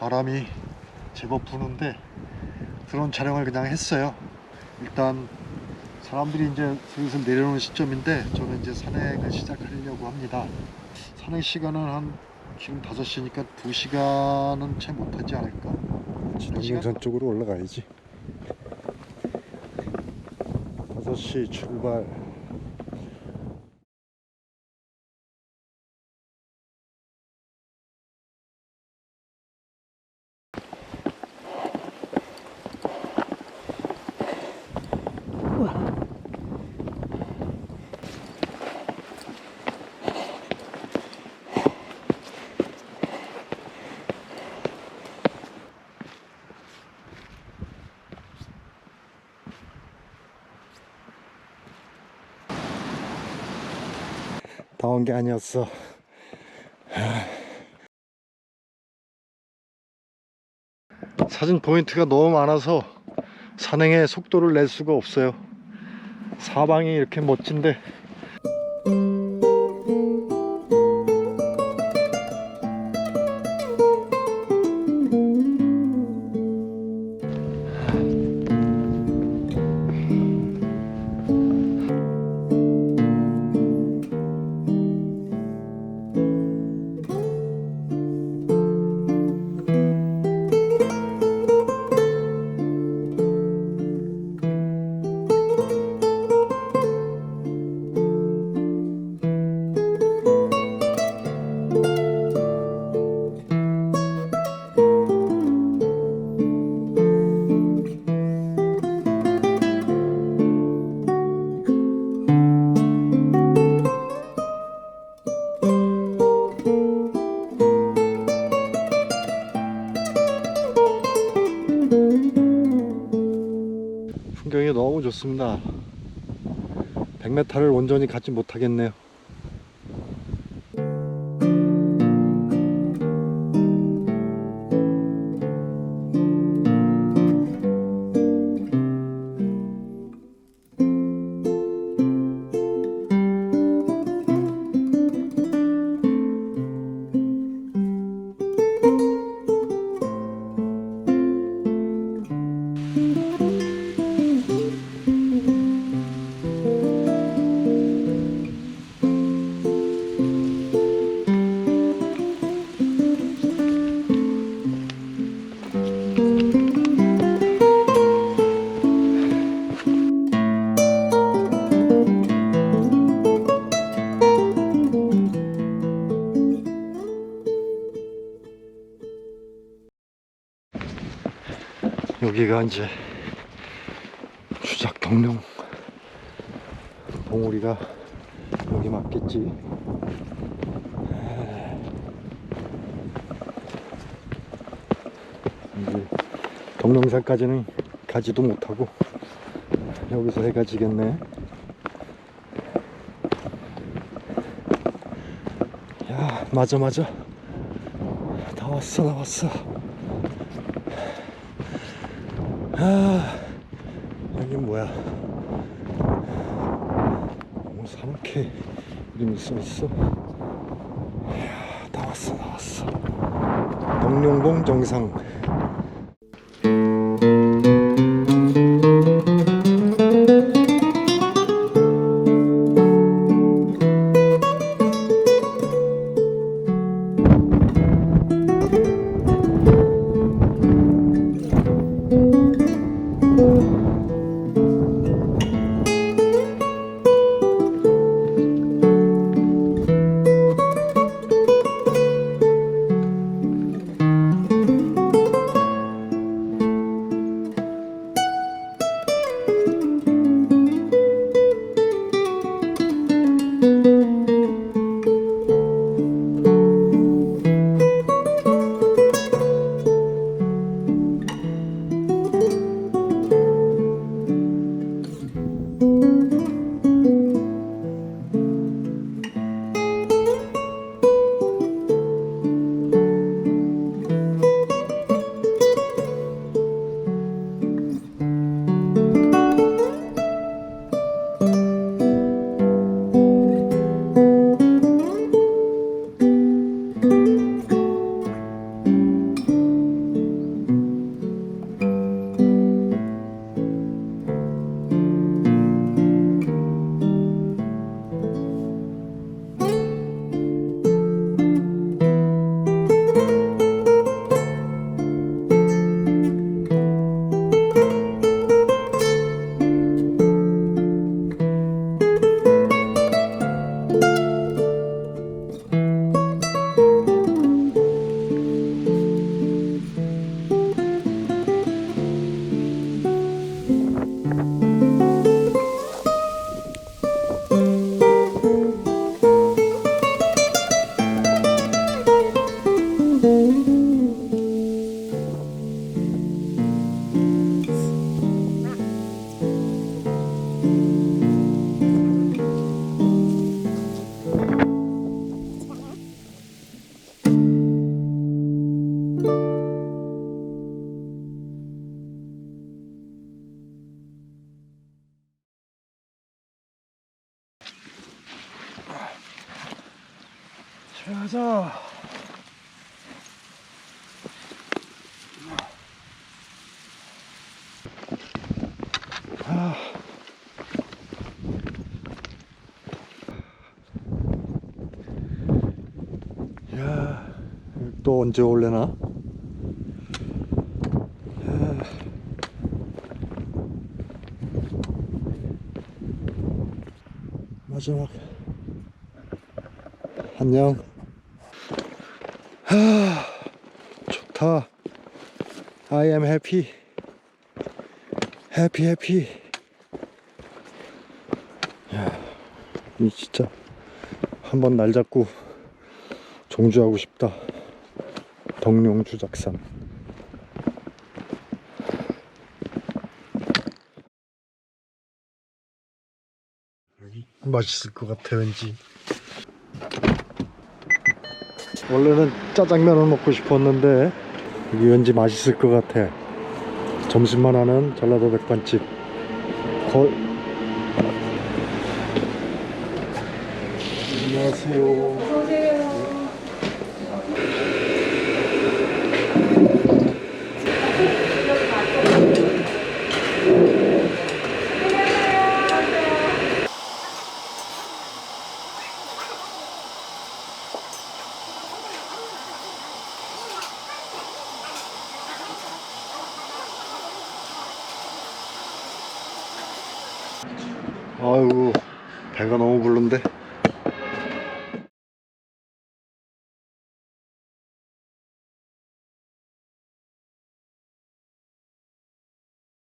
바람이 제법 부는데 드론 촬영을 그냥 했어요. 일단 사람들이 이제 슬슬 내려오는 시점인데 저는 이제 산행을 시작하려고 합니다. 산행 시간은 한 지금 5시니까 2시간은 채 못하지 않을까? 진흥선 쪽으로 올라가야지 5시 출발 다온게 아니었어 사진 포인트가 너무 많아서 산행의 속도를 낼 수가 없어요. 사방이 이렇게 멋진데 풍경이 너무 좋습니다. 100m를 온전히 갖지 못하겠네요. 여기가 이제 주작 경룡 봉우리가 여기 맞겠지. 이제 경룡산까지는 가지도 못하고 여기서 해가 지겠네. 야, 맞아 맞아. 다 왔어, 다 왔어. 아, 여기 뭐야? 너무 사막해 이름이 써 있어. 이야, 다 왔어, 다 왔어. 동룡봉 정상. 자자. 아. 야, 또 언제 올래나? 야. 마지막. 안녕. 하, 좋다. I am happy. happy, happy. 야, 이 진짜 한번 날 잡고 종주하고 싶다. 덕룡 주 작산. 맛있을 것 같아 왠지. 원래는 짜장면을 먹고 싶었는데 여기 왠지 맛있을 것 같아. 점심만 하는 전라도 백반집. 거... 안녕하세요. 아이고 배가 너무 부른데